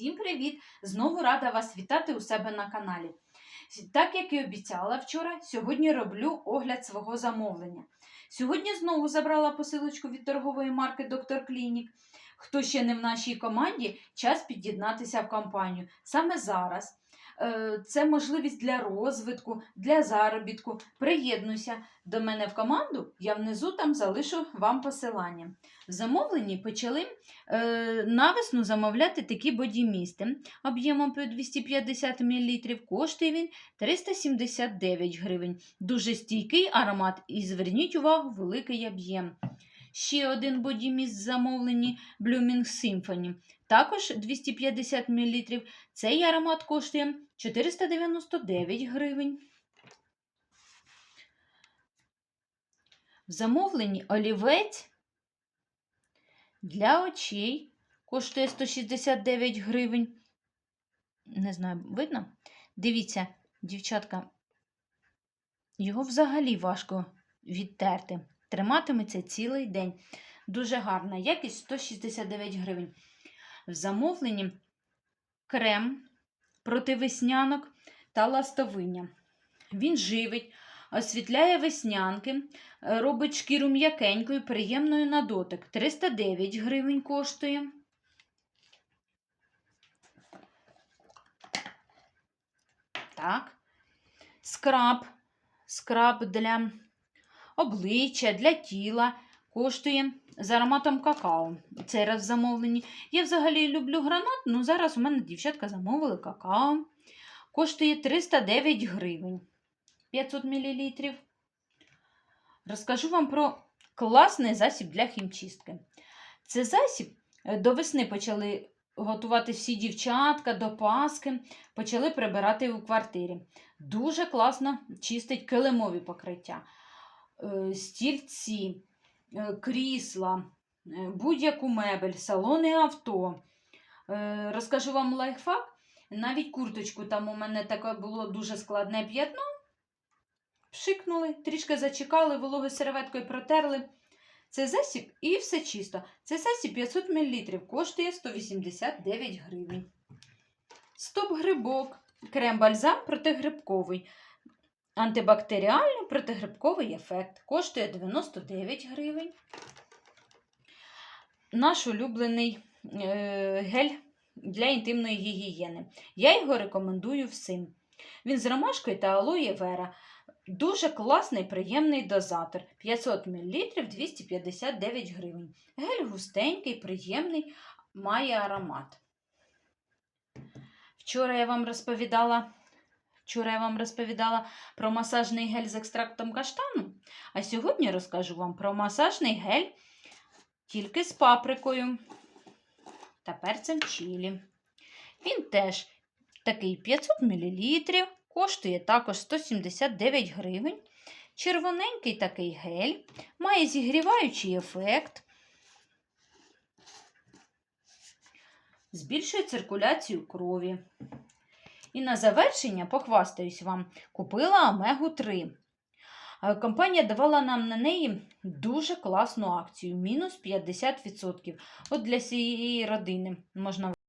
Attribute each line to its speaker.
Speaker 1: Всім привіт! Знову рада вас вітати у себе на каналі. Так як і обіцяла вчора, сьогодні роблю огляд свого замовлення. Сьогодні знову забрала посилочку від торгової марки Доктор Клінік. Хто ще не в нашій команді, час під'єднатися в компанію. Саме зараз. Е, Це можливість для розвитку, для заробітку. Приєднуйся до мене в команду, я внизу там залишу вам посилання. В замовленні почали е, навесну замовляти такі бодімісти об'ємом по 250 мл. Коштує він 379 гривень. Дуже стійкий аромат і зверніть увагу, великий об'єм. Ще один бодіміст в замовленні Blooming Symphony. Також 250 мл. Цей аромат коштує 499 гривень. В замовленні олівець для очей коштує 169 гривень. Не знаю, видно? Дивіться, дівчатка, його взагалі важко відтерти. Триматиметься цілий день. Дуже гарна якість 169 гривень. В замовленні крем проти веснянок та ластовиння. Він живить, освітляє веснянки, робить шкіру м'якенькою, приємною на дотик. 309 гривень коштує. Так. Скраб. Скраб для обличчя, для тіла. Коштує з ароматом какао. Цей раз в замовленні. Я взагалі люблю гранат, але зараз у мене дівчатка замовили какао. Коштує 309 гривень. 500 мл. Розкажу вам про класний засіб для хімчистки. Це засіб е, до весни почали готувати всі дівчатка до Паски, почали прибирати у квартирі. Дуже класно чистить килимові покриття, стільці, е, крісла, будь-яку мебель, салони авто. Розкажу вам лайфхак. Навіть курточку, там у мене таке було дуже складне п'ятно. Пшикнули, трішки зачекали, вологою серветкою протерли. Це засіб і все чисто. Це засіб 500 мл, коштує 189 гривень. Стоп-грибок, крем-бальзам протигрибковий. Антибактеріальний протигрибковий ефект. Коштує 99 гривень. Наш улюблений е, гель для інтимної гігієни. Я його рекомендую всім. Він з ромашкою та алоє вера. Дуже класний, приємний дозатор. 500 мл 259 гривень. Гель густенький, приємний, має аромат. Вчора я вам розповідала. Вчора я вам розповідала про масажний гель з екстрактом каштану, а сьогодні розкажу вам про масажний гель тільки з паприкою та перцем чилі. Він теж такий 500 мл, коштує також 179 гривень. Червоненький такий гель, має зігріваючий ефект, збільшує циркуляцію крові. І на завершення, похвастаюсь вам, купила омегу 3. Компанія давала нам на неї дуже класну акцію, мінус 50%. От для цієї родини можна